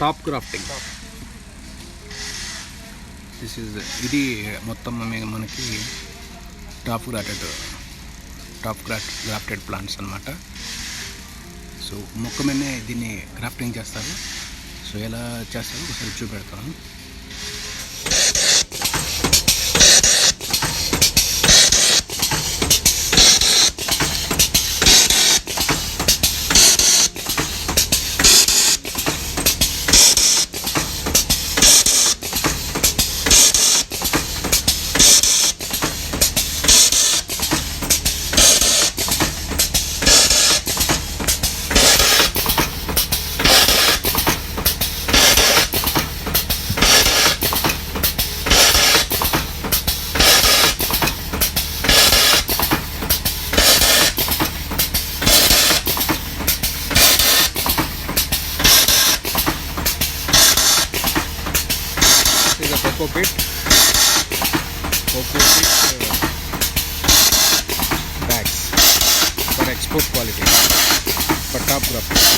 Top crafting this is ఇది మొత్తం మనకి top grafted top graft grafted plants అనమాట సో మొక్క మీదనే దీన్ని క్రాఫ్టింగ్ చేస్తారు. సో ఎలా చేస్తారో ఒకసారి చూపెడతాను. को bit pocket bags for export quality पट्टा पूरा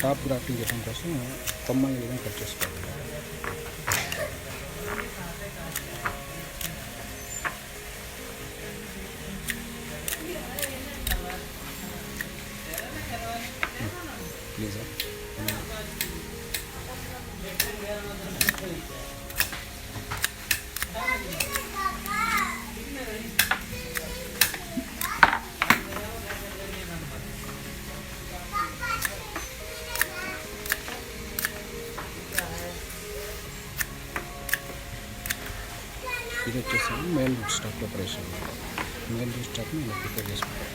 టాప్ గ్రాఫ్టింగ్ చేయడం కోసం కొమ్మల్ని ఈ విధంగా కట్ చేసుకోవాలి ప్లీజ్ ఇది వచ్చేసి male root stock preparation male root స్టాక్ని ఇలా ప్రిపేర్ చేసుకుంటాం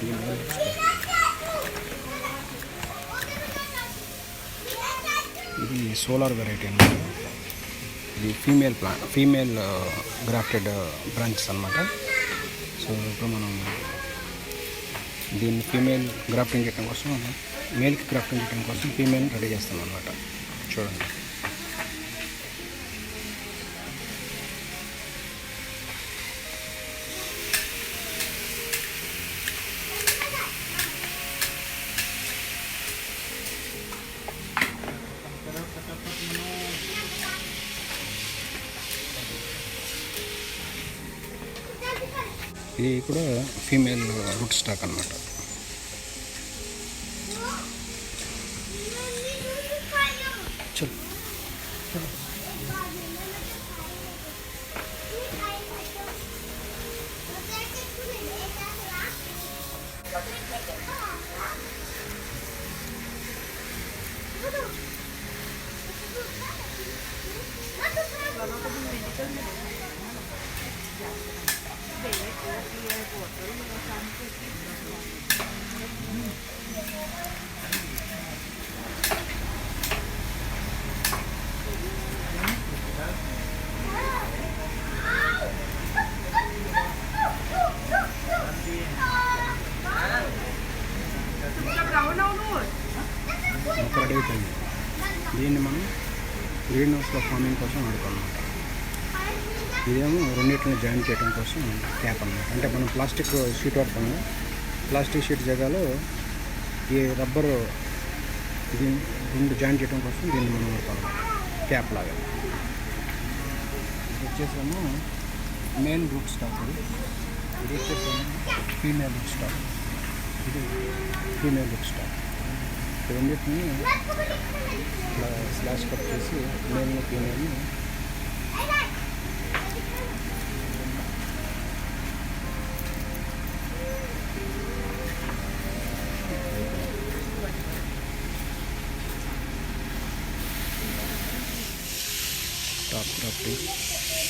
ఇది మేల్ రూట్ ఇది సోలార్ వెరైటీ అనమాట ఇది female plant female grafted branches అన్నమాట. సో ఇప్పుడు మనం దీన్ని ఫీమేల్ గ్రాఫ్టింగ్ చేయడం కోసం మేల్కి గ్రాఫ్టింగ్ చేయడం కోసం ఫీమేల్ రెడీ చేస్తాం అనమాట చూడండి. ఇది కూడా ఫీమేల్ రూట్ స్టాక్ అన్నమాట. చల్. మొక్క దీన్ని మనం గ్రీన్ హౌస్లో ఫార్మింగ్ కోసం వాడుకోవాలన్నమాట ఇదేమో రెండింటిని జాయిన్ చేయడం కోసం క్యాప్ అన్నమాట. అంటే మనం ప్లాస్టిక్ షీట్ వాడతాం ప్లాస్టిక్ షీట్ జగాలో ఈ రబ్బరు దీన్ని రెండు జాయిన్ చేయడం కోసం దీన్ని మనం వాడతాం క్యాప్ లాగా. వచ్చేసాము మెయిన్ రూట్ స్టాక్ ఇది. వచ్చేసాము ఫీమేల్ బుక్ స్టాక్ ఇది ఫీమేల్ బుక్ స్టాక్ ఈ రెండింటిని ఇట్లా స్లాష్ కట్ చేసి మేల్ని ఫీమేల్ని టాప్ టాప్టి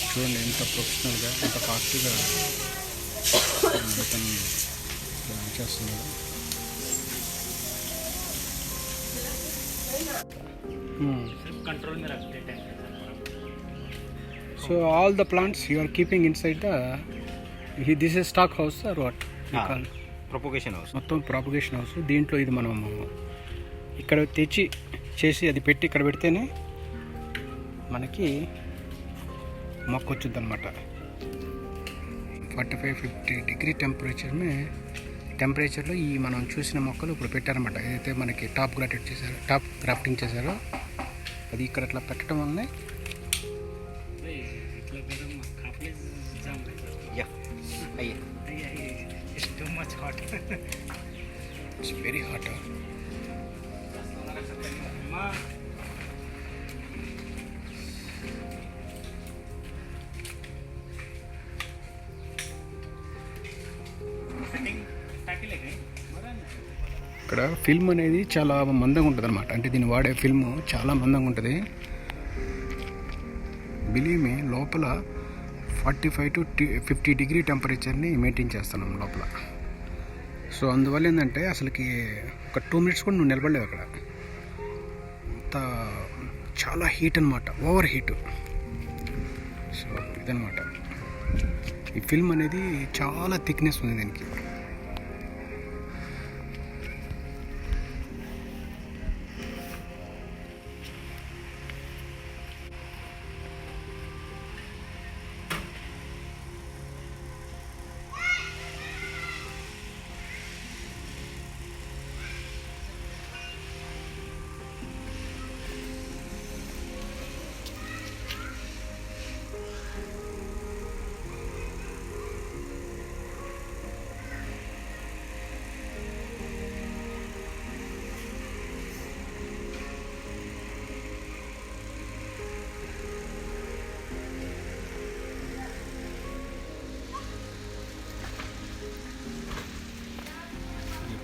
చూడండి ఎంత ప్రొఫెషనల్గా ఎంత ఫాస్ట్గా అతను చేస్తున్నాడు कंट्रोल में रखते हैं temperature so all the plants you are keeping inside the this is stock house or what propagation house మొత్తం ప్రాపగేషన్ హౌస్ దీంట్లో ఇది మనము ఇక్కడ తెచ్చి చేసి అది పెట్టి ఇక్కడ పెడితేనే మనకి మొక్క వచ్చింది అనమాట ఫార్టీ ఫైవ్ ఫిఫ్టీ డిగ్రీ టెంపరేచర్మే టెంపరేచర్లో ఈ మనం చూసిన మొక్కలు ఇప్పుడు పెట్టారనమాట ఏదైతే మనకి టాప్ గ్రాఫ్టెడ్ చేశారు టాప్ గ్రాఫ్టింగ్ చేశారో అది ఇక్కడ అట్లా పెట్టడం ఉంది. వెరీ హాట్ ఇక్కడ ఫిల్మ్ అనేది చాలా మందంగా ఉంటుంది అనమాట అంటే దీన్ని వాడే ఫిల్మ్ చాలా మందంగా ఉంటుంది. బిలీవ్ మీ లోపల forty five to fifty degree టెంపరేచర్ని maintain చేస్తున్నాం లోపల. సో అందువల్ల ఏంటంటే అసలుకి ఒక టూ మినిట్స్ కూడా నువ్వు నిలబడలేవు అక్కడ. అంత చాలా హీట్ అనమాట ఓవర్ హీట్ సో ఇదనమాట ఈ ఫిల్మ్ అనేది చాలా థిక్నెస్ ఉంది దీనికి.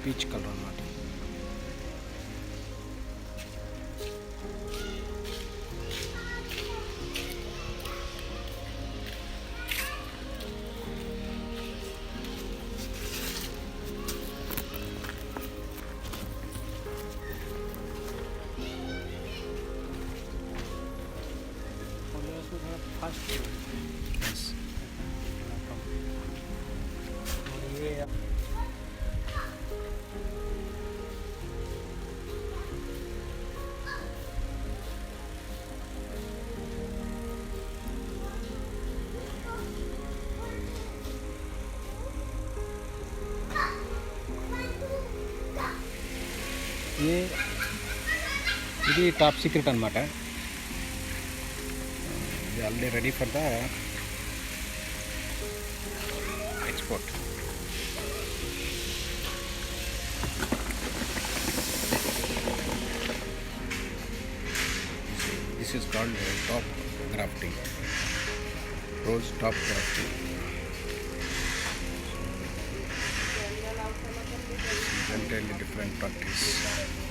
பீச் கலர் ఇది ఇది టాప్ సీక్రెట్ అనమాట ఇది already ready for the export this is called top grafting rose top grafting entirely different practice.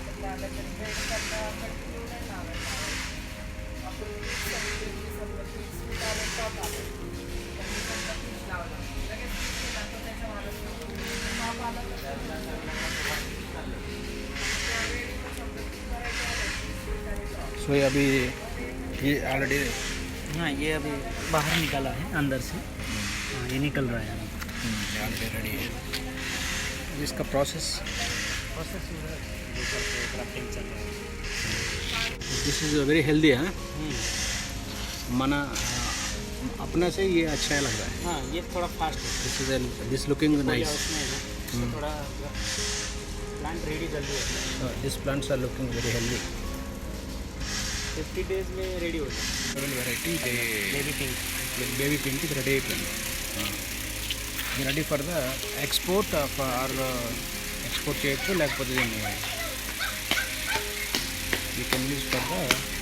So ये अभी ये ऑलरेडी हाँ ये अभी बाहर निकला है अंदर से। हाँ ये निकल रहा है। हम्म, अभी रेडी है। इसका process this is very healthy है माना अपना से ये अच्छा लग रहा है। हाँ ये थोड़ा फास्ट है। This is this looking nice थोड़ा प्लांट रेडी जल्दी होता है this plants are looking very healthy fifty days में रेडी हो जाए variety baby pink baby pink is ready plant ready for the export of or export చేయొచ్చు లేకపోతే దీన్ని you can use for the